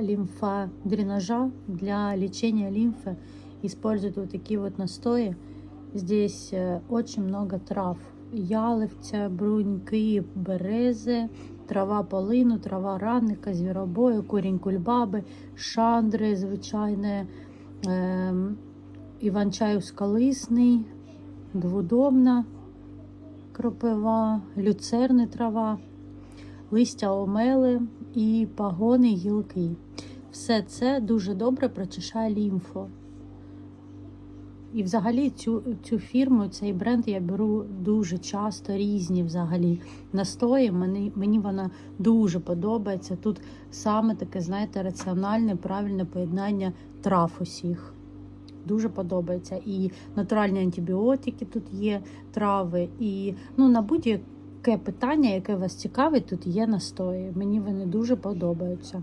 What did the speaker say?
лимфодренажа для лечения лимфы используют вот такие вот настои. Здесь э, очень много трав. Яловця, бруньки, берези, трава полину, трава ранника, звіробою, корінь кульбаби, шандри, звичайне, ем, іван-чаю скалисний, двудомна кропива, люцерни трава, листя омели і пагони гілки. Все це дуже добре прочищає лімфу. І взагалі цю, цю фірму, цей бренд я беру дуже часто, різні взагалі настої. Мені, мені вона дуже подобається. Тут саме таке, знаєте, раціональне, правильне поєднання трав усіх. Дуже подобається. І натуральні антибіотики тут є, трави, і ну, на будь-яке питання, яке вас цікавить, тут є настої. Мені вони дуже подобаються.